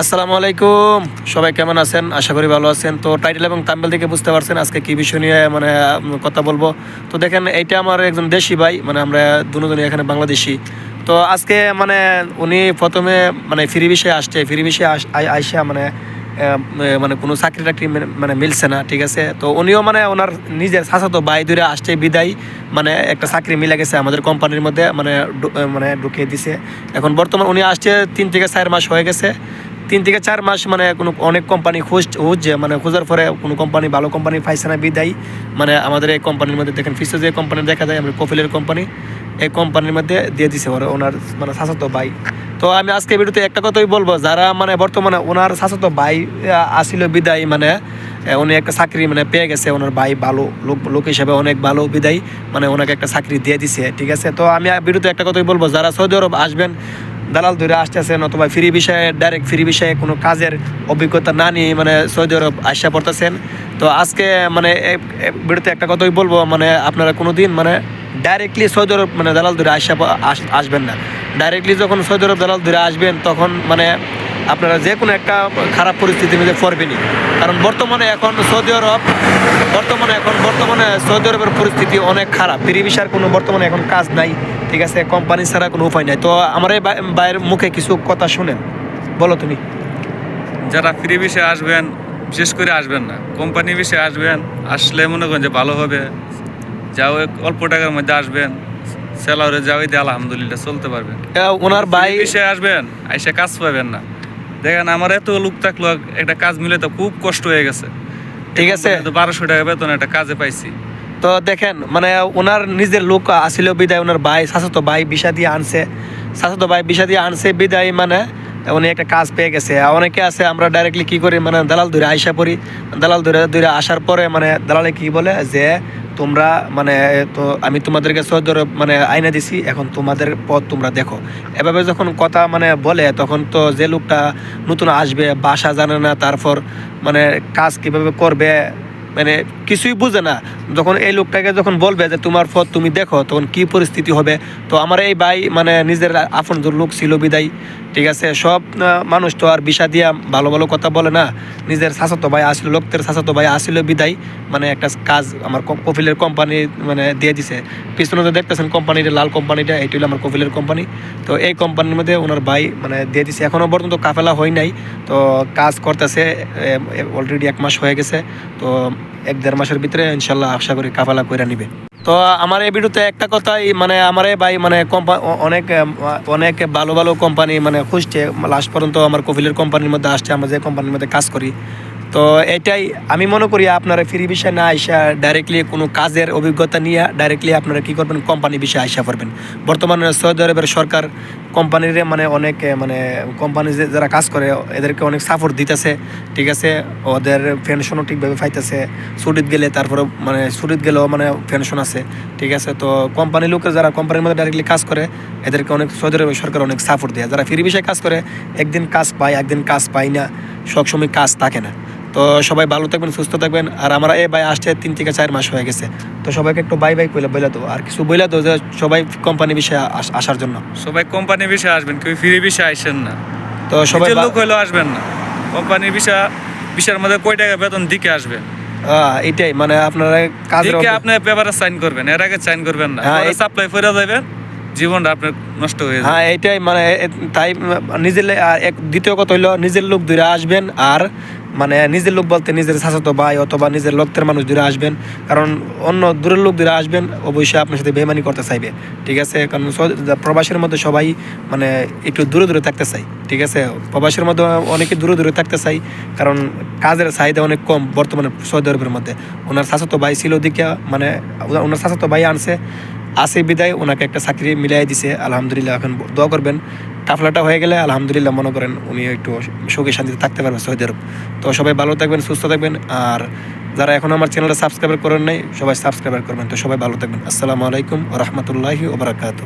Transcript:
আসসালামু আলাইকুম। সবাই কেমন আছেন? আশা করি ভালো আছেন। তো টাইটেল এবং তাম্বেল থেকে বুঝতে পারছেন আজকে কি বিষয় নিয়ে মানে কথা বলব। তো দেখেন, এইটা আমার একজন দেশি ভাই মানে আমরা দুজনই এখানে বাংলাদেশি। তো আজকে মানে উনি প্রথমে মানে ফ্রি বিষয়ে আসছে। ফ্রি বিষয়ে আইসা মানে মানে কোনো চাকরি টাকরি মানে- মিলছে না, ঠিক আছে? তো উনিও মানে ওনার নিজের শাসাতো ভাই দূরে আসছে, বিদায় মানে একটা চাকরি মিলে গেছে আমাদের কোম্পানির মধ্যে মানে মানে ঢুকিয়ে দিছে। এখন বর্তমান উনি আসছে তিন থেকে চার মাস হয়ে গেছে। তিন থেকে চার মাস মানে কোনো অনেক কোম্পানি খোঁজ খুঁজছে মানে খোঁজার পরে কোনো কোম্পানি ভালো কোম্পানি পাইছে না বিদায়। মানে আমাদের এই কোম্পানির মধ্যে দেখেন ফিসে যে কোম্পানি দেখা যায় আমাদের কফিলের কোম্পানি এই কোম্পানির মধ্যে দিয়ে দিছে ওরা ওনার মানে শাসাতো ভাই। তো আমি আজকে ভিডিওতে একটা কথাই বলব, যারা মানে বর্তমানে ওনার শাসাতো ভাই আসিল বিদায় মানে উনি একটা চাকরি মানে পেয়ে গেছে, ওনার ভাই ভালো লোক লোক হিসেবে অনেক ভালো বিদায়। মানে ওনাকে একটা চাকরি দিয়ে দিছে, ঠিক আছে? তো আমি ভিডিওতে একটা কথাই বলব, যারা সৌদি আরব আসবেন দালাল ধরে আসতেছেন অথবা ফ্রি বিষয়ে ডাইরেক্ট ফ্রি বিষয়ে কোনো কাজের অভিজ্ঞতা না নিয়ে মানে সৌদি আরব আসা পড়তেছেন। তো আজকে মানে ভিডিওতে একটা কথাই বলব মানে আপনারা কোনো দিন মানে ডাইরেক্টলি সৌদি আরব মানে দালাল ধরে আসা আসবেন না। ডাইরেক্টলি যখন সৌদি আরব দালাল ধরে আসবেন, তখন মানে আপনারা যে কোনো একটা খারাপ পরিস্থিতির মধ্যে পড়বেনই। কারণ বর্তমানে এখন সৌদি আরব বর্তমানে এখন বর্তমানে সৌদি আরবের পরিস্থিতি অনেক খারাপ। ভিসার কোনো বর্তমানে এখন কাজ নাই ঠিক আছে? কোম্পানি ছাড়া কোনো উপায় নাই। তো আমার এই বা- ভাইয়ের মুখে কিছু কথা শুনেন। বলো তুমি। যারা ফ্রি বিষয়ে আসবেন বিশেষ করে আসবেন না কোম্পানি বিষয়ে আসবেন আসলে মনে করেন যে ভালো হবে। যাও এক অল্প টাকার মধ্যে আসবেন। স্যালারি যাও দিয়ে আলহামদুলিল্লাহ চলতে পারবেন। ওনার ভাই বিষয়ে আসবেন আইসে কাজ পাবেন না। দেখেন আমার এত লোক থাকল একটা কাজ মিলে তো খুব কষ্ট হয়ে গেছে। ঠিক আছে। বারোশো টাকা বেতন একটা কাজে পাইছি। তো দেখেন মানে ওনার নিজের লোক আসিল বিদায় ওনার ভাই শাসত ভাই বিষা দিয়ে আনছে। শাসত ভাই বিষা দিয়ে আনছে বিদায় মানে উনি একটা কাজ পেয়ে গেছে। অনেকে আছে আমরা ডাইরেক্টলি কি করি মানে দালাল ধরে আইসা পড়ি। দালাল ধরে ধরে আসার পরে মানে দালালে কি বলে যে তোমরা মানে তো আমি তোমাদেরকে সৌদি মানে আইনা দিছি, এখন তোমাদের পথ তোমরা দেখো। এভাবে যখন কথা মানে বলে, তখন তো যে লোকটা নতুন আসবে, বাসা জানে না তারপর মানে কাজ কীভাবে করবে মানে কিছুই বুঝে না। যখন এই লোকটাকে যখন বলবে যে, তোমার পথ তুমি দেখো, তখন কি পরিস্থিতি হবে? তো আমার এই ভাই মানে নিজের আপন লোক ছিল বিদায়, ঠিক আছে? সব মানুষ তো আর বিষা দিয়া ভালো ভালো কথা বলে না। নিজের শাসতো ভাই আসলো লোকদের শাসতো ভাই আসলো বিদায়। মানে একটা কাজ আমার ক- কপিলের কোম্পানি মানে দিয়ে দিছে। পিছনে তো দেখতেছেন কোম্পানিটা লাল কোম্পানিটা এইটা হলো আমার কপিলের কোম্পানি তো এই কোম্পানির মধ্যে ওনার ভাই মানে দিয়ে দিছে। এখনও পর্যন্ত কাফেলা হয় নাই। তো কাজ করতেছে অলরেডি এক মাস হয়ে গেছে। তো এক দেড় মাসের ভিতরে ইনশাল্লাহ আশা করি কাফালা করে নিবে। তো আমার এই ভিডিওতে একটা কথাই মানে আমার ভাই মানে অনেক অনেক ভালো ভালো কোম্পানি মানে খুঁজছে। লাস্ট পর্যন্ত আমার কফিলের কোম্পানির মধ্যে আসছে, আমরা যে কোম্পানির মধ্যে কাজ করি। তো এটাই আমি মনে করি আপনারা ফ্রি বিষয় না আইসা ডাইরেক্টলি কোনো কাজের অভিজ্ঞতা নিয়ে ডাইরেক্টলি আপনারা কী করবেন? কোম্পানি বিষয়ে আইসা পড়বেন। বর্তমানে সৌদি আরবের সরকার কোম্পানির মানে অনেক মানে কোম্পানি যারা কাজ করে, এদেরকে অনেক সাপোর্ট দিতেছে। ঠিক আছে? ওদের পেনশনও ঠিকভাবে পাইতেছে। ছুটিত গেলে তারপরে মানে ছুটিত গেলেও মানে পেনশন আছে। ঠিক আছে? তো কোম্পানির লোকের যারা কোম্পানির মধ্যে ডাইরেক্টলি কাজ করে, এদেরকে অনেক সৌদি আরবের সরকার অনেক সাপোর্ট দেয়। যারা ফ্রি বিষয়ে কাজ করে, একদিন কাজ পায়, একদিন কাজ পায় না, সবসময় কাজ থাকে না। তো সবাই ভালো থাকবেন সুস্থ থাকবেন। আর আমরা এ ভাই আসছে তিন থেকে চার মাস হয়ে গেছে। তো সবাইকে একটু বাই বাই বলে বলে দেবো আর কিছু বলে দেবো যে সবাই কোম্পানি বিষয়ে আসার জন্য। সবাই কোম্পানি বিষয়ে আসবেন কেউ ফ্রি বিষয়ে আসেন না। তো সবাই লোক হইলেও আসবেন না। কোম্পানির বিষয় বিষয়ের মধ্যে কয় টাকা বেতন দিকে আসবেন হ্যাঁ, এটাই মানে আপনারা দিকে আপনি পেপারে সাইন করবেন এর আগে সাইন করবেন না। হ্যাঁ, সাপ্লাই ফেরা যাবেন জীবনটা আপনার নষ্ট হয়ে হ্যাঁ এটাই মানে তাই নিজের এক দ্বিতীয় কথা হইল, নিজের লোক দূরে আসবেন আর মানে নিজের লোক বলতে নিজের শাসত ভাই অথবা নিজের লোকদের মানুষ দূরে আসবেন। কারণ অন্য দূরের লোক দূরে আসবেন, অবশ্যই আপনার সাথে বেমানি করতে চাইবে। ঠিক আছে? কারণ প্রবাসের মধ্যে সবাই মানে একটু দূরে দূরে থাকতে চাই ঠিক আছে? প্রবাসের মধ্যে অনেকে দূরে দূরে থাকতে চাই কারণ কাজের চাহিদা অনেক কম বর্তমানে সৌদি আরবের মধ্যে। ওনার শাসত ভাই ছিল দিকে মানে ওনার শাসত ভাই আনছে আসে বিদায়, ওনাকে একটা চাকরি মিলাই দিছে, আলহামদুলিল্লাহ, এখন দোয়া করবেন। কাফলাটা হয়ে গেলে আলহামদুলিল্লাহ মনে করেন উনি একটু সুখে শান্তিতে থাকতে পারবেন সৌদি আরব। তো সবাই ভালো থাকবেন, সুস্থ থাকবেন, আর যারা এখন আমার চ্যানেলটা সাবস্ক্রাইব করেন নাই, সবাই সাবস্ক্রাইব করবেন। তো সবাই ভালো থাকবেন। আসসালামু আলাইকুম রহমতুল্লাহি ওবরাকাতু